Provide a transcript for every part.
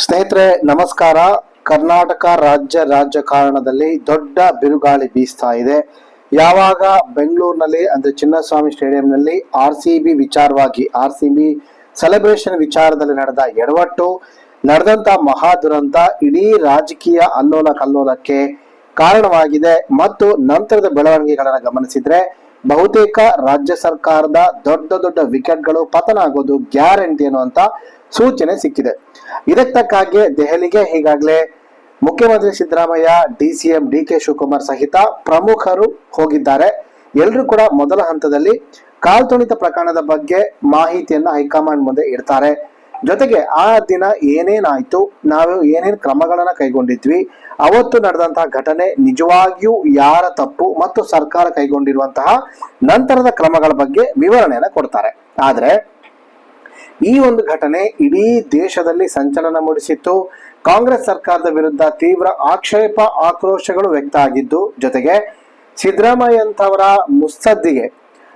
ಸ್ನೇಹಿತರೆ, ನಮಸ್ಕಾರ. ಕರ್ನಾಟಕ ರಾಜ್ಯ ರಾಜಕಾರಣದಲ್ಲಿ ದೊಡ್ಡ ಬಿರುಗಾಳಿ ಬೀಸ್ತಾ ಇದೆ. ಯಾವಾಗ ಬೆಂಗಳೂರಿನಲ್ಲಿ, ಅಂದ್ರೆ ಚಿನ್ನಸ್ವಾಮಿ ಸ್ಟೇಡಿಯಂನಲ್ಲಿ ಆರ್ ಸಿ ಬಿ ವಿಚಾರವಾಗಿ, ಆರ್ ಸಿ ಬಿ ಸೆಲೆಬ್ರೇಷನ್ ವಿಚಾರದಲ್ಲಿ ನಡೆದ ಎಡವಟ್ಟು, ನಡೆದಂತ ಮಹಾ ದುರಂತ ಇಡೀ ರಾಜಕೀಯ ಅಲ್ಲೋಲ ಕಲ್ಲೋಲಕ್ಕೆ ಕಾರಣವಾಗಿದೆ. ಮತ್ತು ನಂತರದ ಬೆಳವಣಿಗೆಗಳನ್ನ ಗಮನಿಸಿದ್ರೆ ಬಹುತೇಕ ರಾಜ್ಯ ಸರ್ಕಾರದ ದೊಡ್ಡ ದೊಡ್ಡ ವಿಕೆಟ್ಗಳು ಪತನ ಆಗೋದು ಗ್ಯಾರಂಟಿ ಅನ್ನುವಂತ ಸೂಚನೆ ಸಿಕ್ಕಿದೆ. ಇದಕ್ಕಾಗಿ ದೆಹಲಿಗೆ ಈಗಾಗಲೇ ಮುಖ್ಯಮಂತ್ರಿ Siddaramaiah, D C M, D K Shivakumar ಸಹಿತ ಪ್ರಮುಖರು ಹೋಗಿದ್ದಾರೆ. ಎಲ್ಲರೂ ಕೂಡ ಮೊದಲ ಹಂತದಲ್ಲಿ ಕಾಲ್ತುಣಿತ ಪ್ರಕರಣದ ಬಗ್ಗೆ ಮಾಹಿತಿಯನ್ನು ಹೈಕಮಾಂಡ್ ಮುಂದೆ ಇಡ್ತಾರೆ. ಜೊತೆಗೆ ಆ ದಿನ ಏನೇನಾಯ್ತು, ನಾವು ಏನೇನು ಕ್ರಮಗಳನ್ನ ಕೈಗೊಂಡಿದ್ವಿ, ಅವತ್ತು ನಡೆದಂತಹ ಘಟನೆ ನಿಜವಾಗಿಯೂ ಯಾರ ತಪ್ಪು ಮತ್ತು ಸರ್ಕಾರ ಕೈಗೊಂಡಿರುವಂತಹ ನಂತರದ ಕ್ರಮಗಳ ಬಗ್ಗೆ ವಿವರಣೆಯನ್ನ ಕೊಡ್ತಾರೆ. ಆದ್ರೆ, ಈ ಒಂದು ಘಟನೆ ಇಡೀ ದೇಶದಲ್ಲಿ ಸಂಚಲನ ಮೂಡಿಸಿತ್ತು. ಕಾಂಗ್ರೆಸ್ ಸರ್ಕಾರದ ವಿರುದ್ಧ ತೀವ್ರ ಆಕ್ಷೇಪ, ಆಕ್ರೋಶಗಳು ವ್ಯಕ್ತ ಆಗಿದ್ದು, ಜೊತೆಗೆ ಸಿದ್ದರಾಮಯ್ಯ ಅಂತವರ ಮುತ್ಸದ್ದಿಗೆ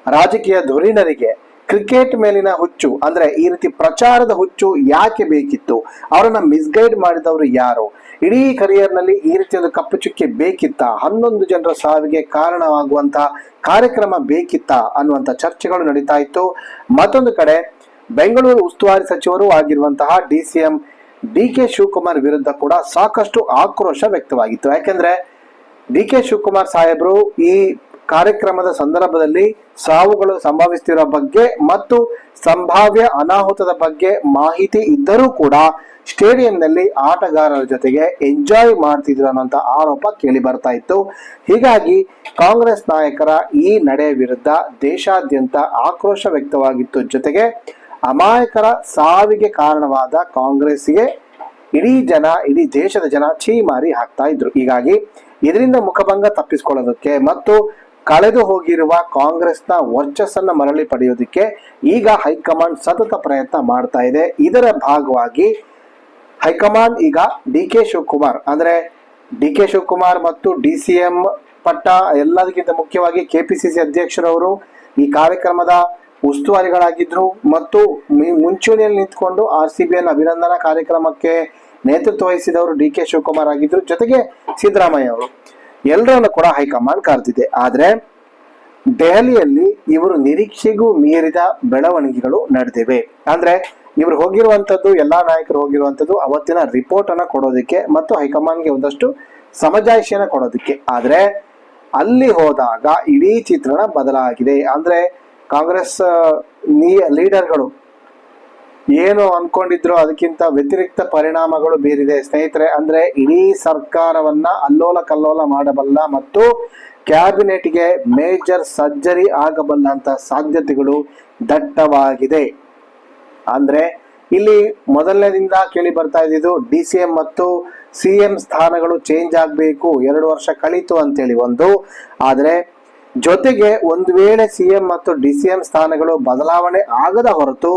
ರಾಜಕೀಯ ಧುರೀಣರಿಗೆ ಕ್ರಿಕೆಟ್ ಮೇಲಿನ ಹುಚ್ಚು, ಅಂದ್ರೆ ಈ ರೀತಿ ಪ್ರಚಾರದ ಹುಚ್ಚು ಯಾಕೆ ಬೇಕಿತ್ತು? ಅವರನ್ನ ಮಿಸ್ಗೈಡ್ ಮಾಡಿದವರು ಯಾರು? ಇಡೀ ಕರಿಯರ್ನಲ್ಲಿ ಈ ರೀತಿ ಒಂದು ಕಪ್ಪು ಚುಕ್ಕೆ ಬೇಕಿತ್ತ? ಹನ್ನೊಂದು ಜನರ ಸಾವಿಗೆ ಕಾರಣವಾಗುವಂತ ಕಾರ್ಯಕ್ರಮ ಬೇಕಿತ್ತ? ಅನ್ನುವಂತ ಚರ್ಚೆಗಳು ನಡೀತಾ ಇತ್ತು. ಮತ್ತೊಂದು ಕಡೆ, ಬೆಂಗಳೂರು ಉಸ್ತುವಾರಿ ಸಚಿವರು ಆಗಿರುವಂತಹ D C M D K Shivakumar ವಿರುದ್ಧ ಕೂಡ ಸಾಕಷ್ಟು ಆಕ್ರೋಶ ವ್ಯಕ್ತವಾಗಿತ್ತು. ಯಾಕೆಂದ್ರೆ, ಡಿ ಕೆ ಶಿವಕುಮಾರ್ ಸಾಹೇಬರು ಈ ಕಾರ್ಯಕ್ರಮದ ಸಂದರ್ಭದಲ್ಲಿ ಸಾವುಗಳು ಸಂಭವಿಸುತ್ತಿರುವ ಬಗ್ಗೆ ಮತ್ತು ಸಂಭಾವ್ಯ ಅನಾಹುತದ ಬಗ್ಗೆ ಮಾಹಿತಿ ಇದ್ದರೂ ಕೂಡ ಸ್ಟೇಡಿಯಂನಲ್ಲಿ ಆಟಗಾರರ ಜೊತೆಗೆ ಎಂಜಾಯ್ ಮಾಡ್ತಿದ್ರು ಅನ್ನೋಂಥ ಆರೋಪ ಕೇಳಿ ಬರ್ತಾ ಇತ್ತು. ಹೀಗಾಗಿ ಕಾಂಗ್ರೆಸ್ ನಾಯಕರ ಈ ನಡೆ ವಿರುದ್ಧ ದೇಶಾದ್ಯಂತ ಆಕ್ರೋಶ ವ್ಯಕ್ತವಾಗಿತ್ತು. ಜೊತೆಗೆ ಅಮಾಯಕರ ಸಾವಿಗೆ ಕಾರಣವಾದ ಕಾಂಗ್ರೆಸ್ಗೆ ಇಡೀ ಜನ, ಇಡೀ ದೇಶದ ಜನ ಛೀಮಾರಿ ಹಾಕ್ತಾ ಇದ್ರು. ಹೀಗಾಗಿ ಇದರಿಂದ ಮುಖಭಂಗ ತಪ್ಪಿಸಿಕೊಳ್ಳೋದಕ್ಕೆ ಮತ್ತು ಕಳೆದು ಹೋಗಿರುವ ಕಾಂಗ್ರೆಸ್ನ ವರ್ಚಸ್ಸನ್ನು ಮರಳಿ ಪಡೆಯೋದಕ್ಕೆ ಈಗ ಹೈಕಮಾಂಡ್ ಸತತ ಪ್ರಯತ್ನ ಮಾಡ್ತಾ ಇದೆ. ಇದರ ಭಾಗವಾಗಿ ಹೈಕಮಾಂಡ್ ಈಗ ಡಿ ಕೆ ಶಿವಕುಮಾರ್, ಅಂದ್ರೆ ಡಿ ಕೆ ಶಿವಕುಮಾರ್ ಮತ್ತು ಡಿ ಸಿ ಎಂ ಪಟ್ಟ ಎಲ್ಲದಕ್ಕಿಂತ ಮುಖ್ಯವಾಗಿ ಕೆ ಪಿ ಸಿ ಸಿ ಅಧ್ಯಕ್ಷರವರು ಈ ಕಾರ್ಯಕ್ರಮದ ಉಸ್ತುವಾರಿಗಳಾಗಿದ್ದರು ಮತ್ತು ಮುಂಚೂಣಿಯಲ್ಲಿ ನಿಂತ್ಕೊಂಡು ಆರ್ ಸಿ ಬಿ ಅಭಿನಂದನಾ ಕಾರ್ಯಕ್ರಮಕ್ಕೆ ನೇತೃತ್ವ ವಹಿಸಿದವರು ಡಿ ಕೆ ಶಿವಕುಮಾರ್ ಆಗಿದ್ದರು ಜೊತೆಗೆ ಸಿದ್ದರಾಮಯ್ಯ ಅವರು. ಎಲ್ಲರನ್ನು ಕೂಡ ಹೈಕಮಾಂಡ್ ಕರೆದಿದೆ. ಆದರೆ ದೆಹಲಿಯಲ್ಲಿ ಇವರು ನಿರೀಕ್ಷೆಗೂ ಮೀರಿದ ಬೆಳವಣಿಗೆಗಳು ನಡೆದಿವೆ. ಅಂದ್ರೆ ಇವರು ಹೋಗಿರುವಂತದ್ದು ಎಲ್ಲಾ ನಾಯಕರು ಹೋಗಿರುವಂತದ್ದು ಅವತ್ತಿನ ರಿಪೋರ್ಟ್ ಅನ್ನ ಕೊಡೋದಕ್ಕೆ ಮತ್ತು ಹೈಕಮಾಂಡ್ಗೆ ಒಂದಷ್ಟು ಸಮಜಾಯಿಷಿಯನ್ನ ಕೊಡೋದಕ್ಕೆ. ಆದ್ರೆ ಅಲ್ಲಿ ಹೋದಾಗ ಇಡೀ ಚಿತ್ರಣ ಬದಲಾಗಿದೆ. ಅಂದ್ರೆ ಕಾಂಗ್ರೆಸ್ ನೀ, ಲೀಡರ್ಗಳು ಏನು ಅನ್ಕೊಂಡಿದ್ರು ಅದಕ್ಕಿಂತ ವ್ಯತಿರಿಕ್ತ ಪರಿಣಾಮಗಳು ಬೀರಿದೆ. ಸ್ನೇಹಿತರೆ, ಅಂದ್ರೆ ಇಡೀ ಸರ್ಕಾರವನ್ನ ಅಲ್ಲೋಲ ಕಲ್ಲೋಲ ಮಾಡಬಲ್ಲ ಮತ್ತು ಕ್ಯಾಬಿನೆಟ್ಗೆ ಮೇಜರ್ ಸರ್ಜರಿ ಆಗಬಲ್ಲ ಅಂತ ಸಾಧ್ಯತೆಗಳು ದಟ್ಟವಾಗಿದೆ. ಅಂದ್ರೆ ಇಲ್ಲಿ ಮೊದಲನೇದಿಂದ ಕೇಳಿ ಬರ್ತಾ ಇದ್ದಿದ್ದು ಡಿ ಸಿ ಎಂ ಮತ್ತು ಸಿ ಎಂ ಸ್ಥಾನಗಳು ಚೇಂಜ್ ಆಗಬೇಕು, ಎರಡು ವರ್ಷ ಕಳೀತು ಅಂತೇಳಿ ಒಂದು. ಆದ್ರೆ ಜೊತೆಗೆ ಒಂದು ವೇಳೆ ಸಿಎಂ ಮತ್ತು ಡಿ ಸಿ ಎಂ ಸ್ಥಾನಗಳು ಬದಲಾವಣೆ ಆಗದ ಹೊರತು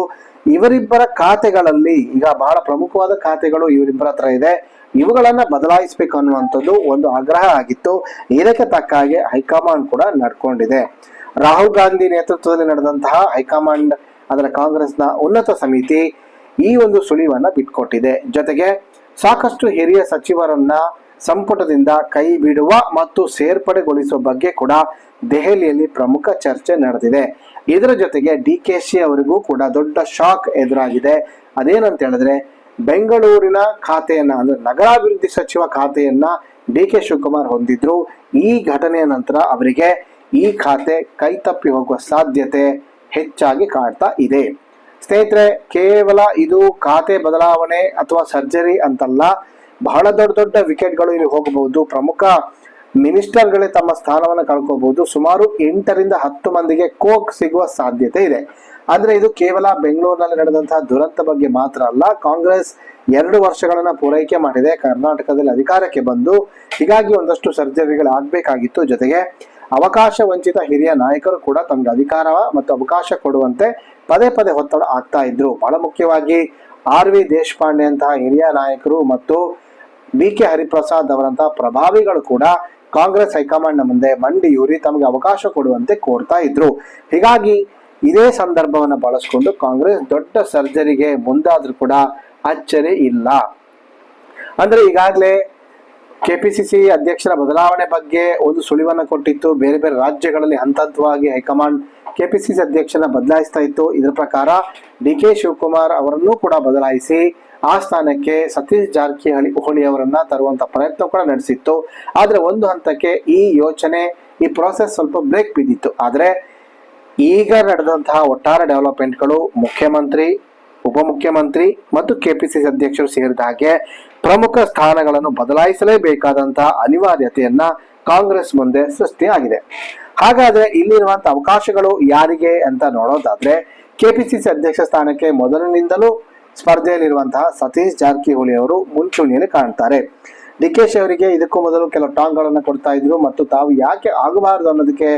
ಇವರಿಬ್ಬರ ಖಾತೆಗಳಲ್ಲಿ, ಈಗ ಬಹಳ ಪ್ರಮುಖವಾದ ಖಾತೆಗಳು ಇವರಿಬ್ಬರ ಹತ್ರ ಇದೆ, ಇವುಗಳನ್ನ ಬದಲಾಯಿಸಬೇಕು ಅನ್ನುವಂಥದ್ದು ಒಂದು ಆಗ್ರಹ ಆಗಿತ್ತು. ಇದಕ್ಕೆ ತಕ್ಕ ಹಾಗೆ ಹೈಕಮಾಂಡ್ ಕೂಡ ನಡ್ಕೊಂಡಿದೆ. ರಾಹುಲ್ ಗಾಂಧಿ ನೇತೃತ್ವದಲ್ಲಿ ನಡೆದಂತಹ ಹೈಕಮಾಂಡ್, ಅದರ ಕಾಂಗ್ರೆಸ್ನ ಉನ್ನತ ಸಮಿತಿ ಈ ಒಂದು ಸುಳಿವನ್ನ ಬಿಟ್ಕೊಟ್ಟಿದೆ. ಜೊತೆಗೆ ಸಾಕಷ್ಟು ಹಿರಿಯ ಸಚಿವರನ್ನ ಸಂಪುಟದಿಂದ ಕೈ ಬಿಡುವ ಮತ್ತು ಸೇರ್ಪಡೆಗೊಳಿಸುವ ಬಗ್ಗೆ ಕೂಡ ದೆಹಲಿಯಲ್ಲಿ ಪ್ರಮುಖ ಚರ್ಚೆ ನಡೆದಿದೆ. ಇದರ ಜೊತೆಗೆ ಡಿ ಕೆ ಶಿ ಅವರಿಗೂ ಕೂಡ ದೊಡ್ಡ ಶಾಕ್ ಎದುರಾಗಿದೆ. ಅದೇನಂತ ಹೇಳಿದ್ರೆ, ಬೆಂಗಳೂರಿನ ಖಾತೆಯನ್ನ, ಅಂದ್ರೆ ನಗರಾಭಿವೃದ್ಧಿ ಸಚಿವ ಖಾತೆಯನ್ನ ಡಿ ಕೆ ಶಿವಕುಮಾರ್ ಹೊಂದಿದ್ರು. ಈ ಘಟನೆಯ ನಂತರ ಅವರಿಗೆ ಈ ಖಾತೆ ಕೈತಪ್ಪಿ ಹೋಗುವ ಸಾಧ್ಯತೆ ಹೆಚ್ಚಾಗಿ ಕಾಣ್ತಾ ಇದೆ. ಸ್ನೇಹಿತರೆ, ಕೇವಲ ಇದು ಖಾತೆ ಬದಲಾವಣೆ ಅಥವಾ ಸರ್ಜರಿ ಅಂತಲ್ಲ ಬಹಳ ದೊಡ್ಡ ದೊಡ್ಡ ವಿಕೆಟ್ಗಳು ಇಲ್ಲಿ ಹೋಗಬಹುದು. ಪ್ರಮುಖ ಮಿನಿಸ್ಟರ್ಗಳೇ ತಮ್ಮ ಸ್ಥಾನವನ್ನು ಕಳ್ಕೋಬಹುದು. ಸುಮಾರು ಎಂಟರಿಂದ ಹತ್ತು ಮಂದಿಗೆ ಕೋಕ್ ಸಿಗುವ ಸಾಧ್ಯತೆ ಇದೆ. ಆದ್ರೆ ಇದು ಕೇವಲ ಬೆಂಗಳೂರಿನಲ್ಲಿ ನಡೆದಂತಹ ದುರಂತ ಬಗ್ಗೆ ಮಾತ್ರ ಅಲ್ಲ. ಕಾಂಗ್ರೆಸ್ ಎರಡು ವರ್ಷಗಳನ್ನ ಪೂರೈಕೆ ಮಾಡಿದೆ. ಕರ್ನಾಟಕದಲ್ಲಿ ಅಧಿಕಾರಕ್ಕೆ ಬಂದು ಹೀಗಾಗಿ ಒಂದಷ್ಟು ಸರ್ಜರಿಗಳು ಆಗ್ಬೇಕಾಗಿತ್ತು. ಜೊತೆಗೆ ಅವಕಾಶ ವಂಚಿತ ಹಿರಿಯ ನಾಯಕರು ಕೂಡ ತಮಗೆ ಅಧಿಕಾರ ಮತ್ತು ಅವಕಾಶ ಕೊಡುವಂತೆ ಪದೇ ಪದೇ ಒತ್ತಡ ಆಗ್ತಾ ಇದ್ರು. ಬಹಳ ಮುಖ್ಯವಾಗಿ ಆರ್ ವಿ ದೇಶಪಾಂಡೆ ಅಂತಹ ಹಿರಿಯ ನಾಯಕರು ಮತ್ತು ಬಿ ಕೆ ಹರಿಪ್ರಸಾದ್ ಅವರಂತಹ ಪ್ರಭಾವಿಗಳು ಕೂಡ ಕಾಂಗ್ರೆಸ್ ಹೈಕಮಾಂಡ್ನ ಮುಂದೆ ಮಂಡಿಯೂರಿ ತಮಗೆ ಅವಕಾಶ ಕೊಡುವಂತೆ ಕೋರ್ತಾ ಇದ್ರು. ಹೀಗಾಗಿ ಇದೇ ಸಂದರ್ಭವನ್ನು ಬಳಸಿಕೊಂಡು ಕಾಂಗ್ರೆಸ್ ದೊಡ್ಡ ಸರ್ಜರಿಗೆ ಮುಂದಾದ್ರೂ ಕೂಡ ಅಚ್ಚರಿ ಇಲ್ಲ. ಅಂದ್ರೆ ಈಗಾಗಲೇ ಕೆಪಿಸಿಸಿ ಅಧ್ಯಕ್ಷರ ಬದಲಾವಣೆ ಬಗ್ಗೆ ಒಂದು ಸುಳಿವನ್ನ ಕೊಟ್ಟಿತ್ತು. ಬೇರೆ ಬೇರೆ ರಾಜ್ಯಗಳಲ್ಲಿ ಹಂತ ಹಂತವಾಗಿ ಹೈಕಮಾಂಡ್ ಕೆಪಿಸಿಸಿ ಅಧ್ಯಕ್ಷನ ಬದಲಾಯಿಸ್ತಾ ಇತ್ತು. ಇದರ ಪ್ರಕಾರ ಡಿ ಕೆ ಶಿವಕುಮಾರ್ ಅವರನ್ನು ಕೂಡ ಬದಲಾಯಿಸಿ ಆ ಸ್ಥಾನಕ್ಕೆ ಸತೀಶ್ ಜಾರಕಿಹೊಳಿ ಹೊಳಿ ಅವರನ್ನ ತರುವಂತ ಪ್ರಯತ್ನ ಕೂಡ ನಡೆಸಿತ್ತು. ಆದ್ರೆ ಒಂದು ಹಂತಕ್ಕೆ ಈ ಯೋಚನೆ, ಈ ಪ್ರೋಸೆಸ್ ಸ್ವಲ್ಪ ಬ್ರೇಕ್ ಬಿದ್ದಿತ್ತು. ಆದ್ರೆ ಈಗ ನಡೆದಂತಹ ಒಟ್ಟಾರೆ ಡೆವಲಪ್ಮೆಂಟ್ಗಳು ಮುಖ್ಯಮಂತ್ರಿ, ಉಪಮುಖ್ಯಮಂತ್ರಿ ಮತ್ತು ಕೆಪಿಸಿಸಿ ಅಧ್ಯಕ್ಷರು ಸೇರಿದ ಹಾಗೆ ಪ್ರಮುಖ ಸ್ಥಾನಗಳನ್ನು ಬದಲಾಯಿಸಲೇಬೇಕಾದಂತಹ ಅನಿವಾರ್ಯತೆಯನ್ನ ಕಾಂಗ್ರೆಸ್ ಮುಂದೆ ಸೃಷ್ಟಿಯಾಗಿದೆ. ಹಾಗಾದ್ರೆ ಇಲ್ಲಿರುವಂತಹ ಅವಕಾಶಗಳು ಯಾರಿಗೆ ಅಂತ ನೋಡೋದಾದ್ರೆ ಕೆಪಿಸಿಸಿ ಅಧ್ಯಕ್ಷ ಸ್ಥಾನಕ್ಕೆ ಮೊದಲಿನಿಂದಲೂ ಸ್ಪರ್ಧೆಯಲ್ಲಿರುವಂತಹ ಸತೀಶ್ ಜಾರಕಿಹೊಳಿ ಅವರು ಮುಂಚೂಣಿಯಲ್ಲಿ ಕಾಣ್ತಾರೆ. ಡಿ ಅವರಿಗೆ ಇದಕ್ಕೂ ಮೊದಲು ಕೆಲವು ಟಾಂಗ್ಗಳನ್ನು ಕೊಡ್ತಾ ಇದ್ರು ಮತ್ತು ತಾವು ಯಾಕೆ ಆಗಬಾರದು ಅನ್ನೋದಕ್ಕೆ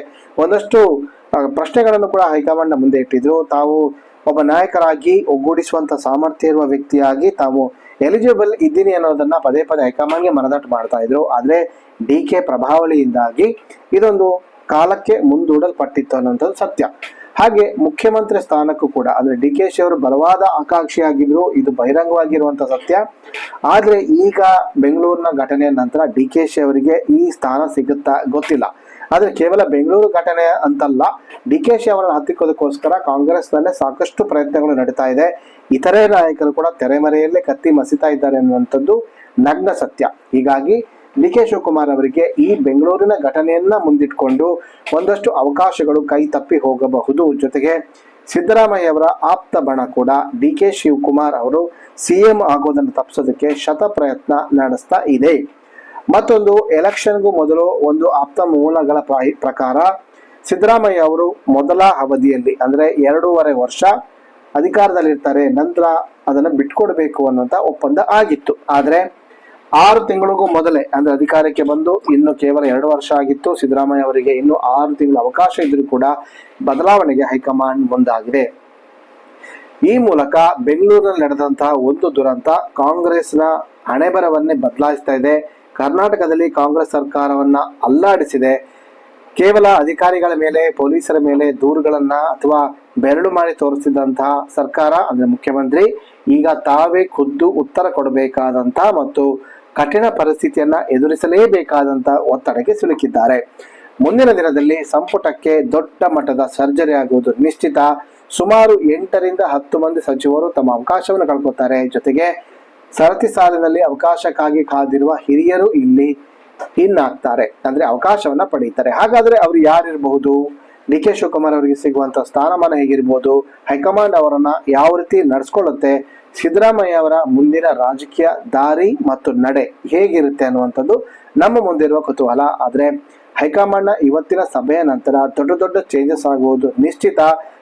ಒಂದಷ್ಟು ಪ್ರಶ್ನೆಗಳನ್ನು ಕೂಡ ಹೈಕಮಾಂಡ್ ಮುಂದೆ ಇಟ್ಟಿದ್ರು. ತಾವು ಒಬ್ಬ ನಾಯಕರಾಗಿ ಒಗ್ಗೂಡಿಸುವಂತ ಸಾಮರ್ಥ್ಯ ಇರುವ ವ್ಯಕ್ತಿಯಾಗಿ ತಾವು ಎಲಿಜಿಬಲ್ ಇದ್ದೀನಿ ಅನ್ನೋದನ್ನ ಪದೇ ಪದೇ ಹೈಕಮಾಂಡ್ಗೆ ಮನದಟ್ಟು ಮಾಡ್ತಾ ಇದ್ರು. ಆದ್ರೆ ಡಿ ಕೆ ಪ್ರಭಾವಳಿಯಿಂದಾಗಿ ಇದೊಂದು ಕಾಲಕ್ಕೆ ಮುಂದೂಡಲ್ಪಟ್ಟಿತ್ತು ಅನ್ನೋಂಥದ್ದು ಸತ್ಯ. ಹಾಗೆ ಮುಖ್ಯಮಂತ್ರಿ ಸ್ಥಾನಕ್ಕೂ ಕೂಡ, ಅಂದ್ರೆ ಡಿ ಕೆ ಶಿ ಅವರು ಬಲವಾದ ಆಕಾಂಕ್ಷಿಯಾಗಿದ್ರು, ಇದು ಬಹಿರಂಗವಾಗಿರುವಂತ ಸತ್ಯ. ಆದ್ರೆ ಈಗ ಬೆಂಗಳೂರಿನ ಘಟನೆಯ ನಂತರ ಡಿ ಕೆ ಶಿ ಅವರಿಗೆ ಈ ಸ್ಥಾನ ಸಿಗುತ್ತಾ ಗೊತ್ತಿಲ್ಲ. ಆದ್ರೆ ಕೇವಲ ಬೆಂಗಳೂರು ಘಟನೆ ಅಂತಲ್ಲ, ಡಿ ಕೆ ಶಿ ಅವರನ್ನು ಹತ್ತಿಕ್ಕೋದಕ್ಕೋಸ್ಕರ ಕಾಂಗ್ರೆಸ್ನಲ್ಲೇ ಸಾಕಷ್ಟು ಪ್ರಯತ್ನಗಳು ನಡೀತಾ ಇದೆ. ಇತರೆ ನಾಯಕರು ಕೂಡ ತೆರೆಮರೆಯಲ್ಲೇ ಕತ್ತಿ ಮಸಿತಾ ಇದ್ದಾರೆ ಅನ್ನುವಂಥದ್ದು ನಗ್ನ ಸತ್ಯ. ಹೀಗಾಗಿ ಡಿ ಕೆ ಶಿವಕುಮಾರ್ ಅವರಿಗೆ ಈ ಬೆಂಗಳೂರಿನ ಘಟನೆಯನ್ನ ಮುಂದಿಟ್ಕೊಂಡು ಒಂದಷ್ಟು ಅವಕಾಶಗಳು ಕೈ ತಪ್ಪಿ ಹೋಗಬಹುದು. ಜೊತೆಗೆ ಸಿದ್ದರಾಮಯ್ಯ ಅವರ ಆಪ್ತ ಬಣ ಕೂಡ ಡಿ ಕೆ ಶಿವಕುಮಾರ್ ಅವರು ಸಿಎಂ ಆಗೋದನ್ನು ತಪ್ಪಿಸೋದಕ್ಕೆ ಶತ ಪ್ರಯತ್ನ ನಡೆಸ್ತಾ ಇದೆ. ಮತ್ತೊಂದು ಎಲೆಕ್ಷನ್ಗೂ ಮೊದಲು ಒಂದು ಆಪ್ತ ಮೂಲಗಳ ಪ್ರ- ಪ್ರಕಾರ ಸಿದ್ದರಾಮಯ್ಯ ಅವರು ಮೊದಲ ಅವಧಿಯಲ್ಲಿ ಅಂದ್ರೆ ಎರಡೂವರೆ ವರ್ಷ ಅಧಿಕಾರದಲ್ಲಿರ್ತಾರೆ, ನಂತರ ಅದನ್ನು ಬಿಟ್ಕೊಡ್ಬೇಕು ಅನ್ನೋಂತ ಒಪ್ಪಂದ ಆಗಿತ್ತು. ಆದ್ರೆ ಆರು ತಿಂಗಳಿಗೂ ಮೊದಲೇ, ಅಂದ್ರೆ ಅಧಿಕಾರಕ್ಕೆ ಬಂದು ಇನ್ನು ಕೇವಲ ಎರಡು ವರ್ಷ ಆಗಿತ್ತು, ಸಿದ್ದರಾಮಯ್ಯ ಅವರಿಗೆ ಇನ್ನು ಆರು ತಿಂಗಳ ಅವಕಾಶ ಇದ್ರೂ ಕೂಡ ಬದಲಾವಣೆಗೆ ಹೈಕಮಾಂಡ್ ಮುಂದಾಗಿದೆ. ಈ ಮೂಲಕ ಬೆಂಗಳೂರಿನಲ್ಲಿ ನಡೆದಂತಹ ಒಂದು ದುರಂತ ಕಾಂಗ್ರೆಸ್ನ ಹಣೆಬರವನ್ನೇ ಬದಲಾಯಿಸ್ತಾ ಇದೆ. ಕರ್ನಾಟಕದಲ್ಲಿ ಕಾಂಗ್ರೆಸ್ ಸರ್ಕಾರವನ್ನ ಅಲ್ಲಾಡಿಸಿದೆ. ಕೇವಲ ಅಧಿಕಾರಿಗಳ ಮೇಲೆ, ಪೊಲೀಸರ ಮೇಲೆ ದೂರುಗಳನ್ನ ಅಥವಾ ಬೆರಳು ಮಾಡಿ ತೋರಿಸಿದಂತಹ ಸರ್ಕಾರ, ಅಂದ್ರೆ ಮುಖ್ಯಮಂತ್ರಿ, ಈಗ ತಾವೇ ಖುದ್ದು ಉತ್ತರ ಕೊಡಬೇಕಾದಂತಹ ಮತ್ತು ಕಠಿಣ ಪರಿಸ್ಥಿತಿಯನ್ನ ಎದುರಿಸಲೇಬೇಕಾದಂತ ಒತ್ತಡಕ್ಕೆ ಸಿಲುಕಿದ್ದಾರೆ. ಮುಂದಿನ ದಿನದಲ್ಲಿ ಸಂಪುಟಕ್ಕೆ ದೊಡ್ಡ ಮಟ್ಟದ ಸರ್ಜರಿ ಆಗುವುದು ನಿಶ್ಚಿತ. ಸುಮಾರು ಎಂಟರಿಂದ ಹತ್ತು ಮಂದಿ ಸಚಿವರು ತಮ್ಮ ಅವಕಾಶವನ್ನು ಕಳ್ಕೊತಾರೆ ಜೊತೆಗೆ ಸರತಿ ಸಾಲಿನಲ್ಲಿ ಅವಕಾಶಕ್ಕಾಗಿ ಕಾದಿರುವ ಹಿರಿಯರು ಇಲ್ಲಿ ಇನ್ನಾಗ್ತಾರೆ ಅಂದ್ರೆ ಅವಕಾಶವನ್ನ ಪಡೆಯುತ್ತಾರೆ. ಹಾಗಾದ್ರೆ ಅವರು ಯಾರಿರಬಹುದು? ಡಿ ಕೆ ಶಿವಕುಮಾರ್ ಅವರಿಗೆ ಸಿಗುವಂತ ಸ್ಥಾನಮಾನ ಹೇಗಿರ್ಬೋದು? ಹೈಕಮಾಂಡ್ ಅವರನ್ನ ಯಾವ ರೀತಿ ನಡೆಸ್ಕೊಳ್ಳುತ್ತೆ? ಸಿದ್ದರಾಮಯ್ಯ ಅವರ ಮುಂದಿನ ರಾಜಕೀಯ ದಾರಿ ಮತ್ತು ನಡೆ ಹೇಗಿರುತ್ತೆ ಅನ್ನುವಂಥದ್ದು ನಮ್ಮ ಮುಂದಿರುವ ಕುತೂಹಲ. ಆದ್ರೆ ಹೈಕಮಾಂಡ್ನ ಇವತ್ತಿನ ಸಭೆಯ ನಂತರ ದೊಡ್ಡ ದೊಡ್ಡ ಚೇಂಜಸ್ ಆಗುವುದು ನಿಶ್ಚಿತ.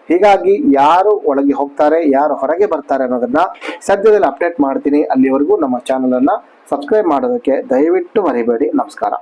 ಹೀಗಾಗಿ ಯಾರು ಒಳಗೆ ಹೋಗ್ತಾರೆ, ಯಾರು ಹೊರಗೆ ಬರ್ತಾರೆ ಅನ್ನೋದನ್ನ ಸದ್ಯದಲ್ಲಿ ಅಪ್ಡೇಟ್ ಮಾಡ್ತೀನಿ. ಅಲ್ಲಿವರೆಗೂ ನಮ್ಮ ಚಾನಲ್ ಅನ್ನ ಸಬ್ಸ್ಕ್ರೈಬ್ ಮಾಡೋದಕ್ಕೆ ದಯವಿಟ್ಟು ಮರಿಬೇಡಿ. ನಮಸ್ಕಾರ.